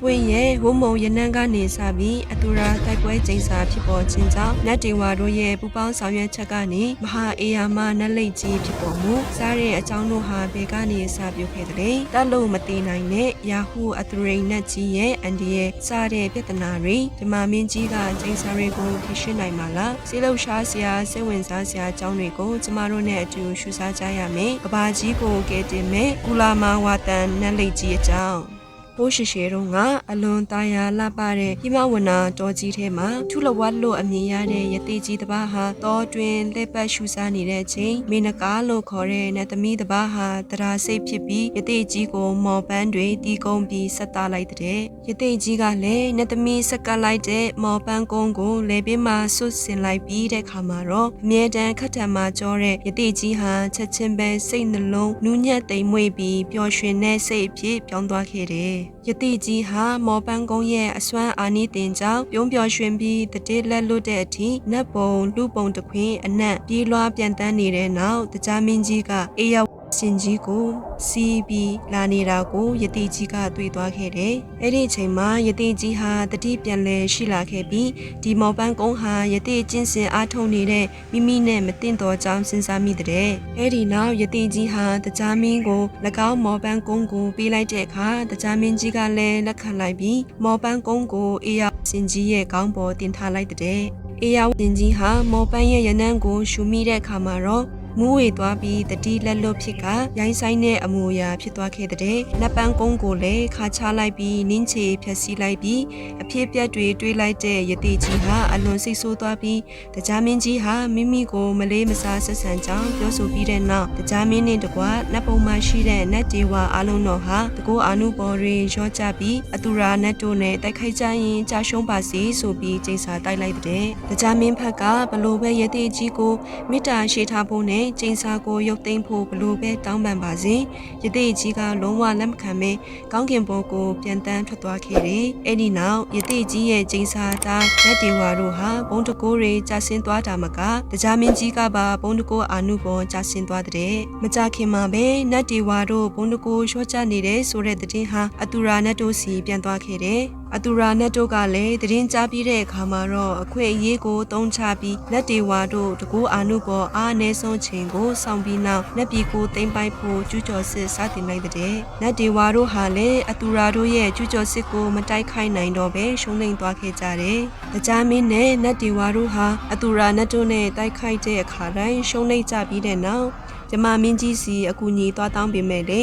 န်းပွင့်ရဲ့ဝုံမုံရနန်းကနေစပြီးအတူရာတိုက်ပွဲကျင်းစာဖြစ်ပေါ်ခြင်းကြောင့်နတ်တေဝါတို့ရဲ့ပူပေါင်းဆောင်ရွက်ချက်ကနေမဟာအေယာမနတ်လိတ်ကြီးဖြစ်ပေါ်မှုစားတဲ့အကြောင်းတို့ဟာဘယ်ကနေစပြုခဲ့တဲ့တက်လို့မသိနိုင်တဲ့ယာဟုအသူရိန်နတ်ကြီးရဲ့အန်ဒီရဲ့စားတဲ့ပြဿနာတွေဓမ္မမင်းကြီးကကျင်းစာတွေကိုဖြေရှင်းနိုင်မှာလားစီလောက်ရှားစရာစိတ်ဝင်စားစရာအကြောင်းတွေကိုကျမတို့နဲ့အတူရှုစားကြရမယ်ကဘာကြီးကိုကဲတင်မဲ့ကုလာမဝါတန်နတ်လိတ်ကြီးအကြောင်း ဘိုးရှိရှိတို့ကအလွန်ตาယာလှပတဲ့ပြမဝနာတော်ကြီးထဲမှာထူလဝတ်လို့အမြင်ရတဲ့ယတိကြီးတစ်ပါးဟာတောတွင်လက်ပတ်ရှူစားနေတဲ့အချိန်မင်းနကားလို့ခေါ်တဲ့နတ်သမီးတစ်ပါးဟာတရားစိတ်ဖြစ်ပြီးယတိကြီးကိုမော်ပန်းတွေတီးကုန်းပြီးဆက်တာလိုက်တဲ့ယတိကြီးကလည်းနတ်သမီးဆက်ကပ်လိုက်တဲ့မော်ပန်းကုန်းကိုလေပင်မှာဆွတ်ဆင်လိုက်ပြီးတဲ့ခါမှာတော့အမြဲတမ်းခတ်ထံမှာကြောတဲ့ယတိကြီးဟာချက်ချင်းပဲစိတ်နှလုံးနူးညံ့တိမ်မွေ့ပြီးပျော်ရွှင်တဲ့စိတ်အဖြစ်ပြောင်းသွားခဲ့တယ်။ယတိကြီးဟာမော်ပန်းကုန်းရဲ့အစွမ်းအာနိတင်ကြောင့်ပြုံးပျော်ရွှင်ပြီးတတိလက်လွတ်တဲ့အထိနတ်ပုံလူပုံတစ်ခွင်အနက်ပြေးလွှားပြန်တန်းနေတဲ့နောက်တကြားမင်းကြီးကအေးရောက် ရှင်ကြီးကိုစီးပြီးလာနေတာကိုယတိကြီးကတွေ့သွားခဲ့တယ်။အဲ့ဒီအချိန်မှာယတိကြီးဟာတတိပြန်လဲရှိလာခဲ့ပြီးဒီမော်ပန်းကုန်းဟာယတိကျင့်စဉ်အားထုတ်နေတဲ့မိမိနဲ့မတင်တော်ကြောင်းစဉ်းစားမိတဲ့။အဲ့ဒီနောက်ယတိကြီးဟာတကြားမင်းကို၎င်းမော်ပန်းကုန်းကိုပေးလိုက်တဲ့အခါတကြားမင်းကြီးကလည်းလက်ခံလိုက်ပြီးမော်ပန်းကုန်းကိုအေးရရှင်ကြီးရဲ့ခေါင်းပေါ်တင်ထားလိုက်တဲ့။အေးရရှင်ကြီးဟာမော်ပန်းရဲ့ရနန်းကိုရှူမိတဲ့အခါမှာတော့ မူးဝေသွားပြီးတတိလက်လွတ်ဖြစ်ကရိုင်းဆိုင်တဲ့အမူအရာဖြစ်သွားခဲ့တဲ့နတ်ပန်းကုန်းကိုလည်းခါချလိုက်ပြီးနင်းချေဖြက်စီးလိုက်ပြီးအဖြစ်ပြက်တွေတွေးလိုက်တဲ့ယတိကြီးဟာအလွန်စိတ်ဆိုးသွားပြီးတရားမင်းကြီးဟာမိမိကိုမလေးမစားဆက်ဆံကြောင်းပြောဆိုပြီးတဲ့နောက်တရားမင်းနဲ့တကွနတ်ပုံမှရှိတဲ့နတ်ဒေဝအလုံးတော်ဟာတကောအာနုဘော်တွေရောကြပြီးအတူရာနတ်တို့နဲ့တိုက်ခိုက်ကြရင်ကြာရှုံးပါစေဆိုပြီးကျိန်စာတိုက်လိုက်တဲ့တရားမင်းဖက်ကဘလို့ပဲယတိကြီးကိုမေတ္တာရှိထားဖို့နဲ့ကျိန်စာကိုရုပ်သိမ်းဖို့ဘလို့ပဲတောင်းပန်ပါစေယတိကြီးကလုံးဝလက်မခံပဲကောင်းကင်ဘုံကိုပြန်တန်းထွက်သွားခဲ့တယ်အဲ့ဒီနောက်ယတိကြီးရဲ့ကျိန်စာသားလက်ဒေဝါတို့ဟာဘုံတကိုးတွေကြာဆင်းသွားတာမကတရားမင်းကြီးကပါဘုံတကိုးအာနုဘောကြာဆင်းသွားတဲ့မကြခင်မှာပဲနတ်ဒေဝါတို့ဘုံတကိုးရှော့ချနေတဲ့ဆိုတဲ့တဲ့ဟာအတူရာနတ်တို့စီပြန်သွားခဲ့တယ် အတူရာနတ်တို့ကလည်းတရင်ကြားပြီးတဲ့အခါမှာတော့အခွင့်အရေးကိုတုံးချပြီးလက်တေဝါတို့တကူအာနုဘောအားအနည်းဆုံးချိန်ကိုစောင့်ပြီးနောက်လက်ပြည်ကိုသိမ့်ပိုက်ဖို့ကျူးကျော်စစ်စတင်လိုက်တဲ့လက်တေဝါတို့ဟာလည်းအတူရာတို့ရဲ့ကျူးကျော်စစ်ကိုမတိုက်ခိုက်နိုင်တော့ပဲရှုံးနိမ့်သွားခဲ့ကြတယ်။တရားမင်းနဲ့နတ်တေဝါတို့ဟာအတူရာနတ်တို့နဲ့တိုက်ခိုက်တဲ့အခါတိုင်းရှုံးနိမ့်ကြပြီးတဲ့နောက်မြမမင်းကြီးစီအကူညီသွားတောင်းပေးမယ်လေ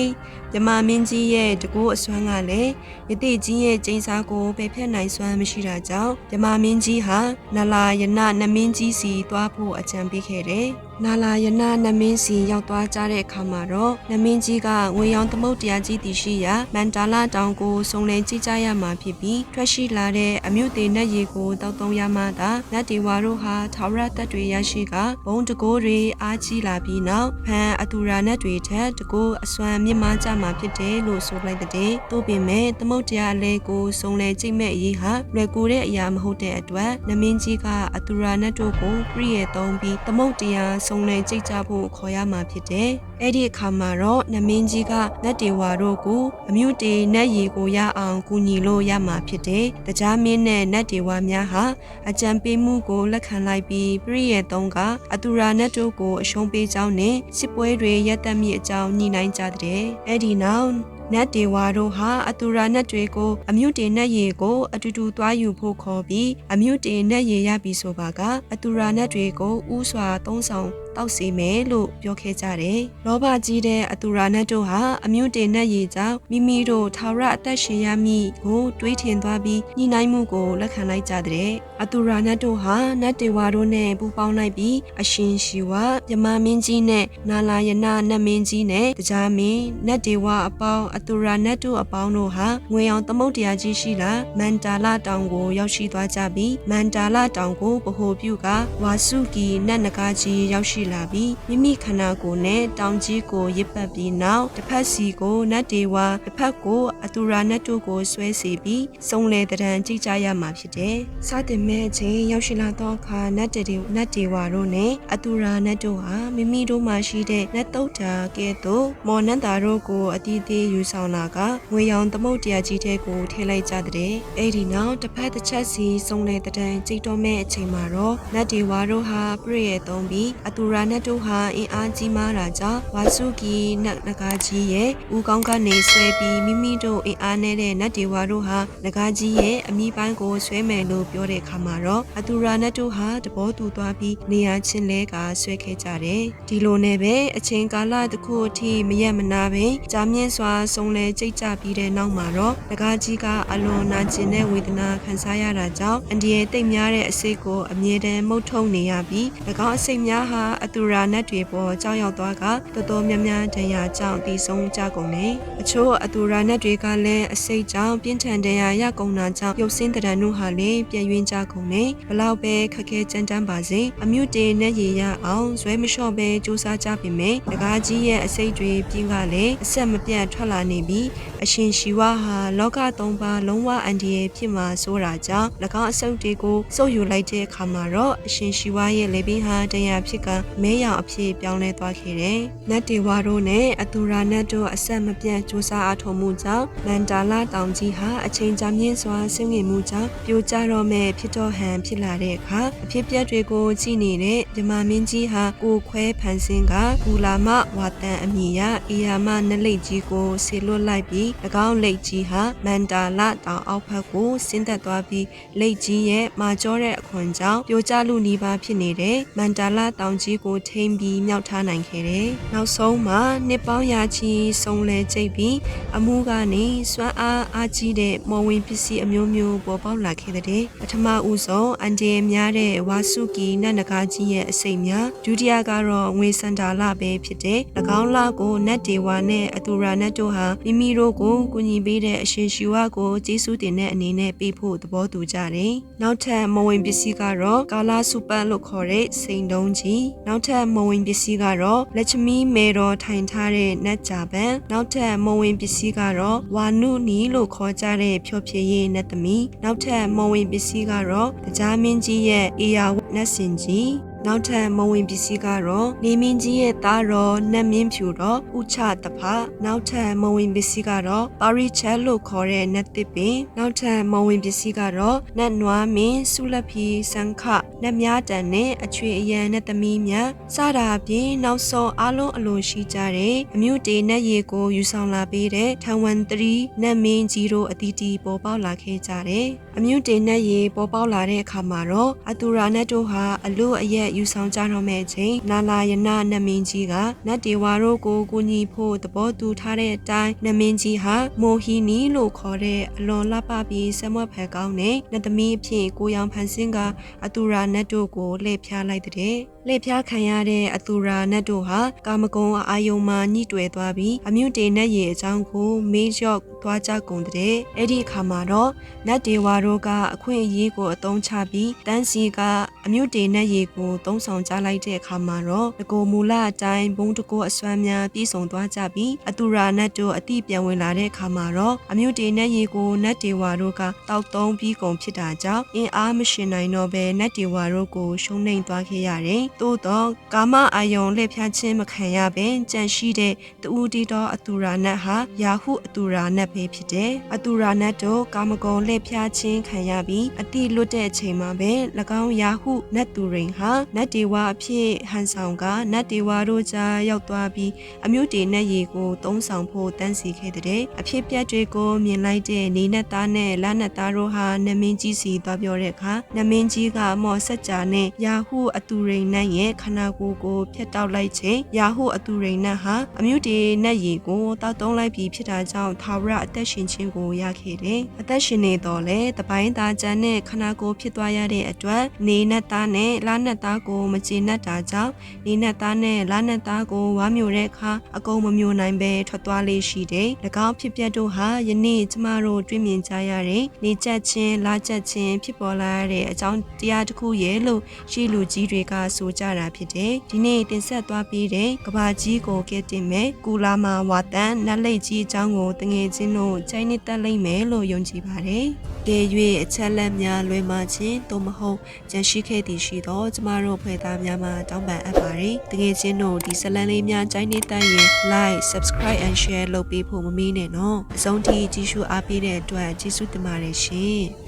မြမမင်းကြီးရဲ့တကူအစွမ်းကလည်းယတိကြီးရဲ့ကျင်းစာကိုပယ်ဖျက်နိုင်စွမ်းမရှိတာကြောင့်မြမမင်းကြီးဟာနလာယနာနမင်းကြီးစီသွားဖို့အကြံပေးခဲ့တယ်နာလာယနာနမင်းစီရောက်သွားကြတဲ့အခါမှာတော့နမင်းကြီးကငွေရောင်သမုတ်တရားကြီးတည်ရှိရာမန္တာလာတောင်ကိုစုံလင်ကြည့်ကြရမှာဖြစ်ပြီးထွက်ရှိလာတဲ့အမြုတေနတ်ရီကိုတောက်သုံးရမှသာနတ်ဒီဝါတို့ဟာထာဝရတက်တွေရရှိကဘုံတကိုးတွေအားကြီးလာပြီးနောက်ဖန်အတူရာနတ်တွေထက်တကိုးအစွမ်းမြင့်မားကြမှာဖြစ်တယ်လို့ဆိုလိုက်တဲ့သို့ပင်မဲ့သမုတ်တရားအလဲကိုစုံလင်ကြည့်မဲ့အရေးဟာလွယ်ကူတဲ့အရာမဟုတ်တဲ့အတွက်နမင်းကြီးကအတူရာနတ်တို့ကိုပြည့်ရသုံးပြီးသမုတ်တရားစုံလင်ကြိတ်ကြဖို့ခေါ်ရမှာဖြစ်တယ်။အဲ့ဒီအခါမှာတော့နမင်းကြီးကနတ်တေဝါတို့ကိုအမြုတေနတ်ရီကိုရအောင်ကူညီလို့ရမှာဖြစ်တယ်။တရားမင်းနဲ့နတ်တေဝါများဟာအကြံပေးမှုကိုလက်ခံလိုက်ပြီးပြည့်ရဲ့သုံးကအတူရာနတ်တို့ကိုအရှုံးပေးကြောင်းနဲ့စစ်ပွဲတွေရပ်တန့်မိအကြောင်းညှိနှိုင်းကြတဲ့။အဲ့ဒီနောက်နတ်ဒေဝါတို့ဟာအတူရာနတ်တွေကိုအမြုတေနတ်ရေကိုအတူတူသွားယူဖို့ခေါ်ပြီးအမြုတေနတ်ရေရပြီဆိုပါကအတူရာနတ်တွေကိုဥစွာသုံးဆောင် တောက်စီမယ်လို့ပြောခဲ့ကြတယ်။လောဘကြီးတဲ့အတူရာနတ်တို့ဟာအမြုတေနတ်ရေကြောင့်မိမိတို့ထာဝရအသက်ရှင်ရမည်ကိုတွေးထင်သွားပြီးညှိနှိုင်းမှုကိုလက်ခံလိုက်ကြတဲ့အတူရာနတ်တို့ဟာနတ်တေဝါတို့နဲ့ပူးပေါင်းလိုက်ပြီးအရှင်ရှိဝမြမမင်းကြီးနဲ့နာလာယနာနတ်မင်းကြီးနဲ့တရားမင်းနတ်တေဝါအပေါင်းအတူရာနတ်တို့အပေါင်းတို့ဟာငွေအောင်သမုတ်တရားကြီးရှိလာမန္တာလာတောင်ကိုရောက်ရှိသွားကြပြီးမန္တာလာတောင်ကိုဗဟိုပြုကဝါစုကီနတ်နဂါကြီးရောက်ရှိလာပြီးမိမိခန္ဓာကိုယ်နဲ့တောင်ကြီးကိုရစ်ပတ်ပြီးနောက်တစ်ဖက်စီကိုနတ်ဒေဝတစ်ဖက်ကိုအတူရာနတ်တို့ကိုဆွဲစီပြီးစုံလေတရံကြည့်ကြရမှာဖြစ်တယ်။စတင်မဲ့အချိန်ရောက်ရှိလာသောအခါနတ်တေနတ်ဒေဝတို့နဲ့အတူရာနတ်တို့ဟာမိမိတို့မှရှိတဲ့နတ်တုတ်တာကဲ့သို့မော်နတ်သားတို့ကိုအတီးသေးယူဆောင်လာကငွေရောင်သမုတ်တရားကြီးတဲ့ကိုထည့်လိုက်ကြတဲ့။အဲ့ဒီနောက်တစ်ဖက်တစ်ချက်စီစုံလေတရံကြည့်တော့မဲ့အချိန်မှာတော့နတ်ဒေဝတို့ဟာပြည့်ရဲ့သုံးပြီးအတူရာနတ်တို့ဟာအင်အားကြီးမားတာကြောင့်ဝါစုကီနတ်နဂါကြီးရဲ့ဦးကောင်းကနေဆွဲပြီးမိမိတို့အင်အားနေတဲ့နတ်ဒေဝတို့ဟာနဂါကြီးရဲ့အမိပိုင်းကိုဆွဲမယ်လို့ပြောတဲ့အခါမှာတော့အတူရာနတ်တို့ဟာတဘောတူသွားပြီးနေရာချင်းလဲကဆွဲခဲ့ကြတယ်ဒီလိုနဲ့ပဲအချိန်ကာလတစ်ခုအထိမရက်မနာပဲကြာမြင့်စွာဆုံးလဲကြိတ်ကြပြီးတဲ့နောက်မှာတော့နဂါကြီးကအလွန်နာကျင်တဲ့ဝေဒနာခံစားရတာကြောင့်အန်ဒီရဲ့တိတ်များတဲ့အစိတ်ကိုအမြဲတမ်းမှုတ်ထုံနေရပြီး၎င်းအစိတ်များဟာအတူရာနတ်တွေပေါ်ကြောက်ရောက်သွားကတော်တော်များများဒဏ်ရာကြောင့်တည်ဆုံးကြကုန်တယ်။အချို့အတူရာနတ်တွေကလည်းအစိတ်ကြောင့်ပြင်းထန်ဒဏ်ရာရကုန်တာကြောင့်ရုပ်စင်းတရံတို့ဟာလည်းပြည့်ရင်းကြကုန်တယ်။ဘလောက်ပဲခက်ခဲကြမ်းတမ်းပါစေအမြင့်တင်နဲ့ရေရအောင်ဇွဲမလျှော့ပဲစူးစမ်းကြပြီမယ်။ဒကာကြီးရဲ့အစိတ်တွေပြင်းကလည်းအဆက်မပြတ်ထွက်လာနေပြီးအရှင်ရှိဝါဟာလောကသုံးပါလုံးဝအန်ဒီရဲ့ဖြစ်မှာဆိုတာကြောင့်၎င်းအဆုတ်တွေကိုစုပ်ယူလိုက်တဲ့အခါမှာတော့အရှင်ရှိဝါရဲ့လေပင်ဟာတရားဖြစ်ကမဲရောင်အဖြစ်ပြောင်းလဲသွားခဲ့တယ်။နတ်တေဝါတို့နဲ့အတူရာနတ်တို့အဆက်မပြတ်စူးစမ်းအားထုတ်မှုကြောင့်မန္တာလာတောင်ကြီးဟာအချိန်ကြာမြင့်စွာဆင်းရဲမှုကြောင့်ပြိုကျတော့မဲ့ဖြစ်တော့ဟန်ဖြစ်လာတဲ့အခါအဖြစ်ပြက်တွေကိုကြည့်နေတဲ့မြမမင်းကြီးဟာကိုခွဲဖန်ဆင်းကကူလာမဝါတန်အမည်ရအေယာမနလိတ်ကြီးကိုဆေလွတ်လိုက်ပြီး၎င်းလိတ်ကြီးဟာမန္တာလာတောင်အောက်ဘက်ကိုဆင်းသက်သွားပြီးလိတ်ကြီးရဲ့မာကျောတဲ့အခွန်ကြောင့်ပြိုကျလူနီးပါးဖြစ်နေတဲ့မန္တာလာတောင်ကြီးကိုထိမ့်ပြီးမြောက်ထားနိုင်ခဲ့တယ်။နောက်ဆုံးမှာနှစ်ပေါင်းရာချီဆုံးလဲကျိတ်ပြီးအမှုကနေစွမ်းအားအားကြီးတဲ့မော်ဝင်ပစ္စည်းအမျိုးမျိုးပေါ်ပေါက်လာခဲ့တဲ့ပထမဦးဆုံးအန်ဒီများတဲ့ဝါစုကီနတ်နဂါကြီးရဲ့အစိမ်များဒုတိယကတော့ငွေစန္ဒာလပဲဖြစ်တဲ့၎င်းလကိုနတ်ဒေဝါနဲ့အတူရာနတ်တို့ဟာမိမိတို့ကိုကူညီပေးတဲ့အရှင်ရှူဝါကိုကျေးဇူးတင်တဲ့အနေနဲ့ပေးဖို့သဘောတူကြတယ်။နောက်ထပ်မဝင်ပစ္စည်းကတော့ကာလာစူပန်လို့ခေါ်တဲ့စိန်တုံးကြီးနောက်ထပ်မဝင်ပစ္စည်းကတော့လက်ချမီမေတော်ထိုင်ထားတဲ့နတ်ကြပန်နောက်ထပ်မဝင်ပစ္စည်းကတော့ဝါနုနီလို့ခေါ်ကြတဲ့ဖြောဖြေရေးနတ်သမီးနောက်ထပ်မဝင်ပစ္စည်းကတော့တရားမင်းကြီးရဲ့အေယာဝနတ်စင်ကြီးနောက်ထပ်မဝင်ပစ္စည်းကတော့နေမင်းကြီးရဲ့သားတော်နတ်မင်းဖြူတော်ဥချတဖနောက်ထပ်မဝင်ပစ္စည်းကတော့ပါရီချက်လို့ခေါ်တဲ့နတ်တစ်ပင်နောက်ထပ်မဝင်ပစ္စည်းကတော့နတ်နွားမင်းဆုလက်ဖီစံခနတ်များတန်နဲ့အချွေအရန်နတ်သမီးများစတာအပြင်နောက်ဆုံးအလုံးအလိုရှိကြတဲ့အမျိုးတေနတ်ရေကိုယူဆောင်လာပေးတဲ့ထန်ဝန်3နတ်မင်းကြီးတို့အတီးတီပေါ်ပေါက်လာခဲ့ကြတယ်အမျိုးတေနတ်ရေပေါ်ပေါက်လာတဲ့အခါမှာတော့အတူရာနတ်တို့ဟာအလို့အရက်ယူဆောင်ကြတော့မဲ့ချိန်နာလာယနာနတ်မင်းကြီးကနတ်ဒေဝါတို့ကိုကူညီဖို့သဘောတူထားတဲ့အတိုင်းနတ်မင်းကြီးဟာမိုဟီနီလို့ခေါ်တဲ့အလွန်လှပပြီးဆမွက်ဖယ်ကောင်းတဲ့နတ်သမီးအဖြစ်ကိုရောင်ဖန်ဆင်းကအတူရာနတ်တို့ကိုလှည့်ဖျားလိုက်တဲ့လှည့်ဖျားခံရတဲ့အတူရာနတ်တို့ဟာကာမဂုဏ်အာယုံမှာညှိတွယ်သွားပြီးအမြင့်တေနတ်ရဲ့အကြောင်းကိုမေးလျော့သွားကြကုန်တဲ့အဲ့ဒီအခါမှာတော့နတ်ဒေဝါတို့ကအခွင့်အရေးကိုအသုံးချပြီးတန်းစီက အမြင့်တေနတ်ရဲ့ကိုသုံးဆောင်ကြလိုက်တဲ့အခါမှာတော့တကိုမူလအတိုင်းဘုံတကိုအစွမ်းများပြည်စုံသွားကြပြီးအတူရာနတ်တို့အတိပြန်ဝင်လာတဲ့အခါမှာတော့အမြင့်တေနတ်ရဲ့ကိုနတ်ဒေဝါတို့ကတောက်သုံးပြီးကုန်ဖြစ်တာကြောင့်အင်အားမရှင်နိုင်တော့ဘဲနတ်ဒေဝါတို့ကိုရှုံးနိမ့်သွားခဲ့ရတယ်။သို့တော့ကာမအာယုံလက်ဖြတ်ခြင်းမခံရဘဲကြန့်ရှိတဲ့တူတီတော်အတူရာနတ်ဟာယာဟုအတူရာနတ်ပဲဖြစ်တယ်။အတူရာနတ်တို့ကာမဂုဏ်လက်ဖြတ်ခြင်းခံရပြီးအတိလွတ်တဲ့အချိန်မှာပဲ၎င်းယာဟုနတ်သူရိန်ဟာနတ်ဒေဝအဖြစ်ဟန်ဆောင်ကနတ်ဒေဝတို့ကြားရောက်သွားပြီးအမျိုးတေနတ်ရေကိုသုံးဆောင်ဖို့တန်းစီခဲ့တဲ့အဖြစ်ပြက်တွေကိုမြင်လိုက်တဲ့နေနတ်သားနဲ့လနတ်သားတို့ဟာနမင်းကြီးစီသွားပြောတဲ့အခါနမင်းကြီးကမော်ဆက်ကြာနဲ့ယာဟုအတူရိန်နတ်ရဲ့ခန္ဓာကိုယ်ကိုဖျက်တောက်လိုက်ချိန်ယာဟုအတူရိန်နတ်ဟာအမျိုးတေနတ်ရေကိုတောက်သုံးလိုက်ပြီးဖြစ်တာကြောင့်သာဝရအသက်ရှင်ခြင်းကိုရခဲ့တယ်။အသက်ရှင်နေတော့လေတပိုင်းသားကျန်နဲ့ခန္ဓာကိုယ်ဖြစ်သွားရတဲ့အတွက်နေနတ်သားနဲ့လာနက်သားကိုမကျေနပ်တာကြောင့်နေနက်သားနဲ့လာနက်သားကိုဝါမျိုးတဲ့အခါအကုန်မမျိုးနိုင်ပဲထွက်သွားလေးရှိတယ်။၎င်းဖြစ်ပျက်တို့ဟာယနေ့ကျမတို့တွေ့မြင်ကြရတဲ့နေချက်ချင်းလာချက်ချင်းဖြစ်ပေါ်လာရတဲ့အကြောင်းတရားတစ်ခုရဲ့လို့ရှိလူကြီးတွေကဆိုကြတာဖြစ်တယ်။ဒီနေ့တင်ဆက်သွားပြီးတဲ့ကဘာကြီးကိုကဲတင်မဲ့ကူလာမာဝါတန်နတ်လိတ်ကြီးအကြောင်းကိုတငယ်ချင်းတို့ချိန်နေတက်လိမ့်မယ်လို့ယုံကြည်ပါတယ်။ ကဲ၍အချက်လက်များလွှဲမှချင်းသို့မဟုတ်ကြံရှိခဲ့သည်ရှိသောကျမတို့ဖွဲ့သားများမှာတောင်းပန်အပ်ပါတယ်။တငယ်ချင်းတို့ဒီဇလန်လေးများချိန်နေတက်ရင် like subscribe and share လုပ်ပေးဖို့မမေ့နဲ့နော်။အဆုံးထိကြည့်ရှုအားပေးတဲ့အတွက်ကျေးဇူးတင်ပါတယ်ရှင်။